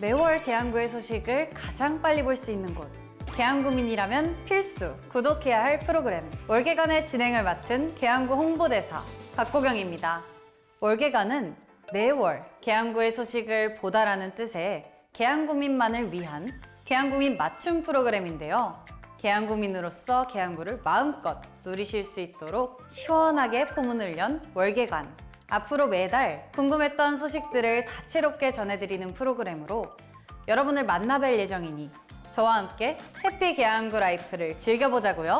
매월 계양구의 소식을 가장 빨리 볼 수 있는 곳. 계양구민이라면 필수 구독해야 할 프로그램. 월계관의 진행을 맡은 계양구 홍보대사 박보경입니다. 월계관은 매월 계양구의 소식을 보다라는 뜻의 계양구민만을 위한 계양구민 맞춤 프로그램인데요. 계양구민으로서 계양구를 마음껏 누리실 수 있도록 시원하게 포문을 연 월계관. 앞으로 매달 궁금했던 소식들을 다채롭게 전해드리는 프로그램으로 여러분을 만나뵐 예정이니 저와 함께 해피 계양구 라이프를 즐겨보자고요.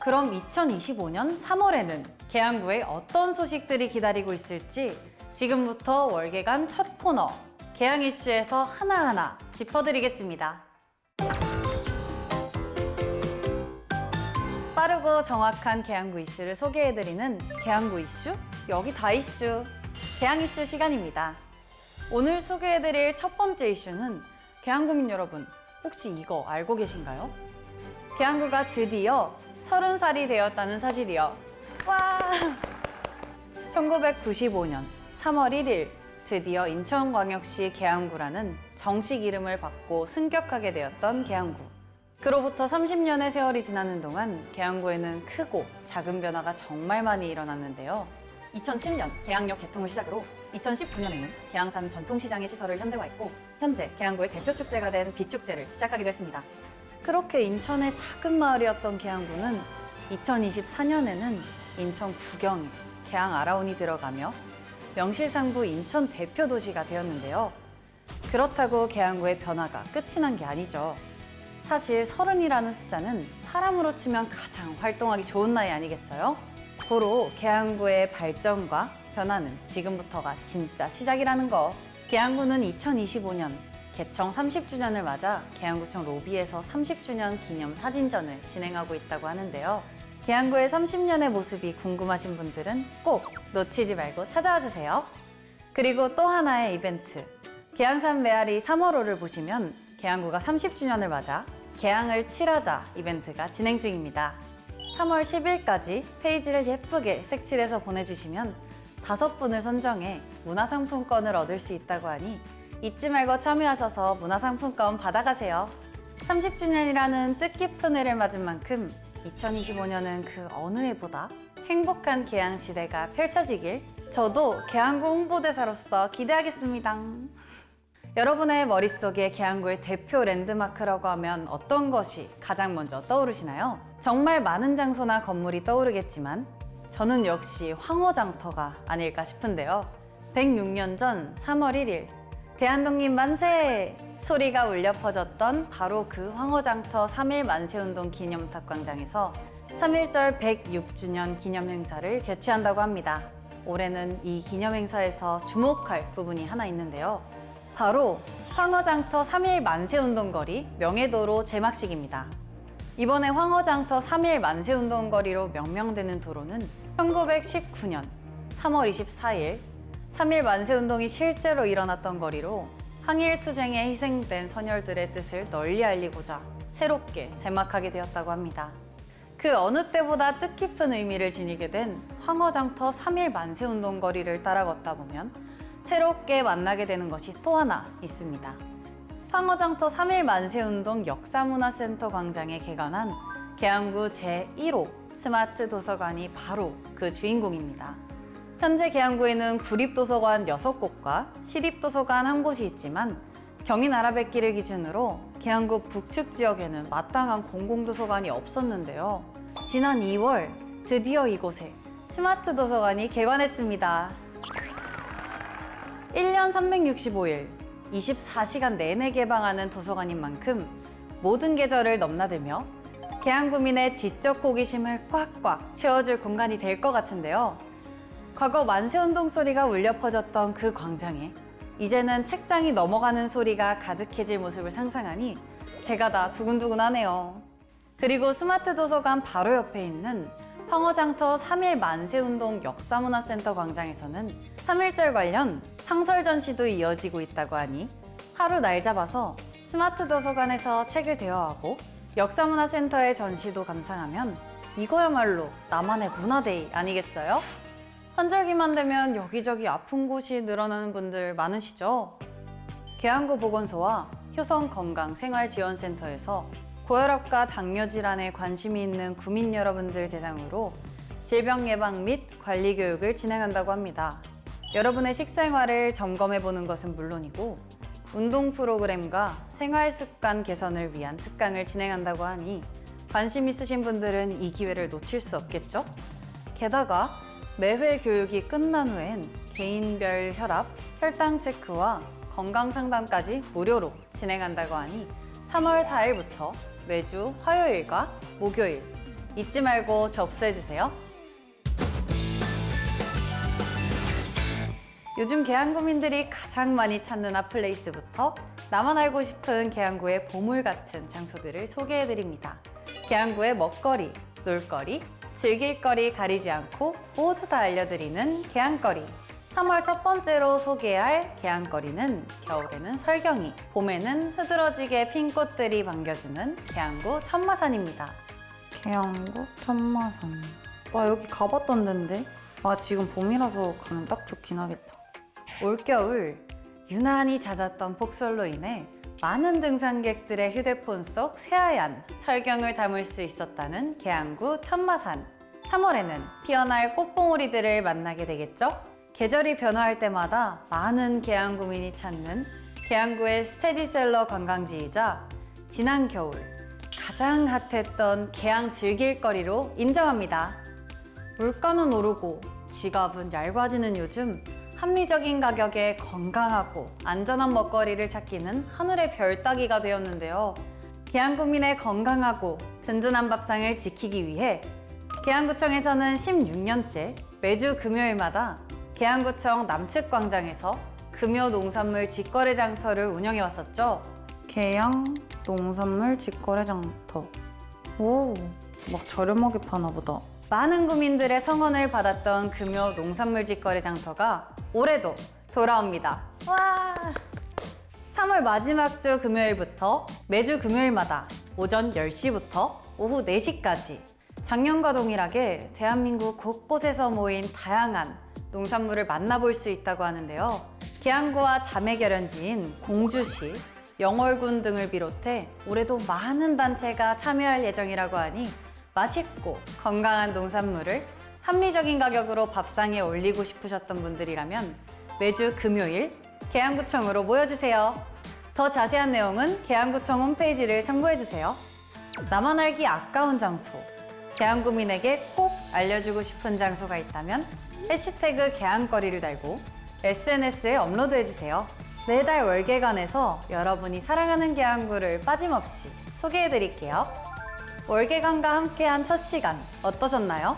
그럼 2025년 3월에는 계양구에 어떤 소식들이 기다리고 있을지 지금부터 월계관 첫 코너 계양 이슈에서 하나하나 짚어드리겠습니다. 빠르고 정확한 계양구 이슈를 소개해드리는 계양구 이슈? 여기 다 이슈. 계양 이슈 시간입니다. 오늘 소개해드릴 첫 번째 이슈는 계양구민 여러분, 혹시 이거 알고 계신가요? 계양구가 드디어 30살이 되었다는 사실이요. 와! 1995년 3월 1일 드디어 인천광역시 계양구라는 정식 이름을 받고 승격하게 되었던 계양구. 그로부터 30년의 세월이 지나는 동안 계양구에는 크고 작은 변화가 정말 많이 일어났는데요. 2007년 계양역 개통을 시작으로 2019년에는 계양산 전통시장의 시설을 현대화했고 현재 계양구의 대표 축제가 된 비축제를 시작하기도 했습니다. 그렇게 인천의 작은 마을이었던 계양구는 2024년에는 인천 구경에 계양 아라운이 들어가며 명실상부 인천 대표 도시가 되었는데요. 그렇다고 계양구의 변화가 끝이 난 게 아니죠. 사실 서른이라는 숫자는 사람으로 치면 가장 활동하기 좋은 나이 아니겠어요? 고로 계양구의 발전과 변화는 지금부터가 진짜 시작이라는 거. 계양구는 2025년 개청 30주년을 맞아 계양구청 로비에서 30주년 기념 사진전을 진행하고 있다고 하는데요. 계양구의 30년의 모습이 궁금하신 분들은 꼭 놓치지 말고 찾아와 주세요. 그리고 또 하나의 이벤트. 계양산 메아리 3월호를 보시면 계양구가 30주년을 맞아 계양을 칠하자 이벤트가 진행 중입니다. 3월 10일까지 페이지를 예쁘게 색칠해서 보내주시면 다섯 분을 선정해 문화상품권을 얻을 수 있다고 하니 잊지 말고 참여하셔서 문화상품권 받아가세요. 30주년이라는 뜻깊은 해를 맞은 만큼 2025년은 그 어느 해보다 행복한 계양 시대가 펼쳐지길 저도 계양구 홍보대사로서 기대하겠습니다. 여러분의 머릿속에 계양구의 대표 랜드마크라고 하면 어떤 것이 가장 먼저 떠오르시나요? 정말 많은 장소나 건물이 떠오르겠지만 저는 역시 황허장터가 아닐까 싶은데요. 106년 전 3월 1일 대한독립 만세! 소리가 울려 퍼졌던 바로 그 황허장터 3일 만세운동 기념탑 광장에서 3.1절 106주년 기념 행사를 개최한다고 합니다. 올해는 이 기념 행사에서 주목할 부분이 하나 있는데요. 바로 황허장터 3일 만세 운동거리 명예도로 제막식입니다. 이번에 황허장터 3일 만세 운동거리로 명명되는 도로는 1919년 3월 24일 3일 만세 운동이 실제로 일어났던 거리로 항일 투쟁에 희생된 선열들의 뜻을 널리 알리고자 새롭게 제막하게 되었다고 합니다. 그 어느 때보다 뜻깊은 의미를 지니게 된 황허장터 3일 만세 운동 거리를 따라 걷다 보면 새롭게 만나게 되는 것이 또 하나 있습니다. 황허장터 3일 만세운동 역사문화센터 광장에 개관한 계양구 제1호 스마트 도서관이 바로 그 주인공입니다. 현재 계양구에는 구립도서관 6곳과 시립도서관 1곳이 있지만 경인 아라뱃길을 기준으로 계양구 북측 지역에는 마땅한 공공도서관이 없었는데요. 지난 2월 드디어 이곳에 스마트 도서관이 개관했습니다. 1년 365일 24시간 내내 개방하는 도서관인 만큼 모든 계절을 넘나들며 계양구민의 지적 호기심을 꽉꽉 채워줄 공간이 될 것 같은데요. 과거 만세운동 소리가 울려 퍼졌던 그 광장에 이제는 책장이 넘어가는 소리가 가득해질 모습을 상상하니 제가 다 두근두근하네요. 그리고 스마트 도서관 바로 옆에 있는 황허장터 3일 만세운동 역사문화센터 광장에서는 3.1절 관련 상설 전시도 이어지고 있다고 하니 하루 날 잡아서 스마트 도서관에서 책을 대여하고 역사문화센터의 전시도 감상하면 이거야말로 나만의 문화데이 아니겠어요? 환절기만 되면 여기저기 아픈 곳이 늘어나는 분들 많으시죠? 계양구 보건소와 효성건강생활지원센터에서 고혈압과 당뇨 질환에 관심이 있는 구민 여러분들 대상으로 질병 예방 및 관리 교육을 진행한다고 합니다. 여러분의 식생활을 점검해 보는 것은 물론이고 운동 프로그램과 생활 습관 개선을 위한 특강을 진행한다고 하니 관심 있으신 분들은 이 기회를 놓칠 수 없겠죠? 게다가 매회 교육이 끝난 후엔 개인별 혈압, 혈당 체크와 건강 상담까지 무료로 진행한다고 하니 3월 4일부터 매주 화요일과 목요일 잊지 말고 접수해 주세요. 요즘 계양구민들이 가장 많이 찾는 핫플레이스부터 나만 알고 싶은 계양구의 보물 같은 장소들을 소개해 드립니다. 계양구의 먹거리, 놀거리, 즐길거리 가리지 않고 모두 다 알려드리는 계양거리. 3월 첫 번째로 소개할 계양거리는 겨울에는 설경이, 봄에는 흐드러지게 핀 꽃들이 반겨주는 계양구 천마산입니다. 계양구 천마산. 와 여기 가봤던 데인데. 아 지금 봄이라서 가면 딱 좋긴 하겠다. 올겨울 유난히 잦았던 폭설로 인해 많은 등산객들의 휴대폰 속 새하얀 설경을 담을 수 있었다는 계양구 천마산. 3월에는 피어날 꽃봉오리들을 만나게 되겠죠? 계절이 변화할 때마다 많은 계양구민이 찾는 계양구의 스테디셀러 관광지이자 지난 겨울 가장 핫했던 계양 즐길거리로 인정합니다. 물가는 오르고 지갑은 얇아지는 요즘 합리적인 가격에 건강하고 안전한 먹거리를 찾기는 하늘의 별 따기가 되었는데요. 계양구민의 건강하고 든든한 밥상을 지키기 위해 계양구청에서는 16년째 매주 금요일마다 계양구청 남측 광장에서 금요 농산물 직거래 장터를 운영해 왔었죠. 계양 농산물 직거래 장터. 오, 막 저렴하게 파나 보다. 많은 구민들의 성원을 받았던 금요 농산물 직거래 장터가 올해도 돌아옵니다. 와! 3월 마지막 주 금요일부터 매주 금요일마다 오전 10시부터 오후 4시까지 작년과 동일하게 대한민국 곳곳에서 모인 다양한 농산물을 만나볼 수 있다고 하는데요. 계양구와 자매결연지인 공주시, 영월군 등을 비롯해 올해도 많은 단체가 참여할 예정이라고 하니 맛있고 건강한 농산물을 합리적인 가격으로 밥상에 올리고 싶으셨던 분들이라면 매주 금요일 계양구청으로 모여주세요. 더 자세한 내용은 계양구청 홈페이지를 참고해주세요. 나만 알기 아까운 장소, 계양구민에게 꼭 알려주고 싶은 장소가 있다면 해시태그 계양거리를 달고 SNS에 업로드해주세요. 매달 월계관에서 여러분이 사랑하는 계양구를 빠짐없이 소개해드릴게요. 월계관과 함께한 첫 시간 어떠셨나요?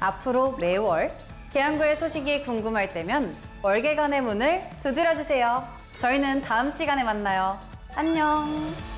앞으로 매월 계양구의 소식이 궁금할 때면 월계관의 문을 두드려주세요. 저희는 다음 시간에 만나요. 안녕.